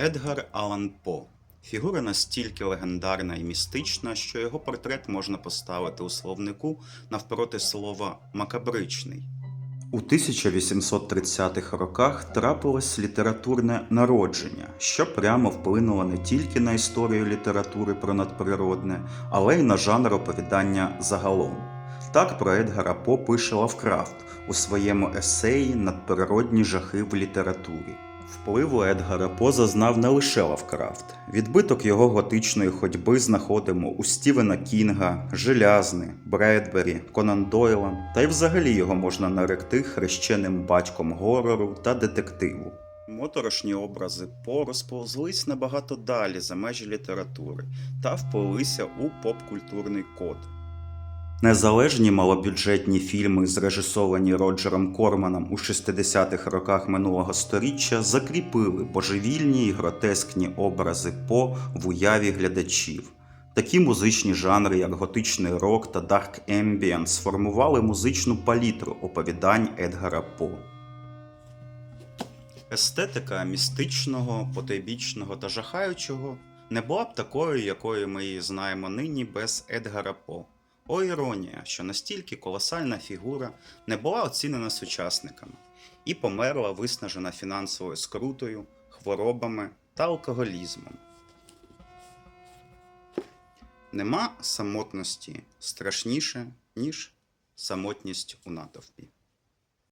Едгар Алан По. Фігура настільки легендарна і містична, що його портрет можна поставити у словнику навпроти слова макабричний. У 1830-х роках трапилось літературне народження, що прямо вплинуло не тільки на історію літератури про надприродне, але й на жанр оповідання загалом. Так про Едгара По пише Лавкрафт у своєму есеї Надприродні жахи в літературі. Впливу Едгара По зазнав не лише Лавкрафт. Відбиток його готичної ходьби знаходимо у Стівена Кінга, Желязни, Бредбері, Конан Дойла, та й взагалі його можна наректи хрещеним батьком горору та детективу. Моторошні образи По розповзлись набагато далі за межі літератури та вплилися у поп-культурний код. Незалежні малобюджетні фільми, зрежисовані Роджером Корманом у 60-х роках минулого століття, закріпили божевільні і гротескні образи По в уяві глядачів. Такі музичні жанри, як готичний рок та дарк ембієнт, сформували музичну палітру оповідань Едгара По. Естетика містичного, потойбічного та жахаючого не була б такою, якою ми її знаємо нині без Едгара По. О іронія, що настільки колосальна фігура не була оцінена сучасниками і померла виснажена фінансовою скрутою, хворобами та алкоголізмом. Нема самотності страшніше, ніж самотність у натовпі.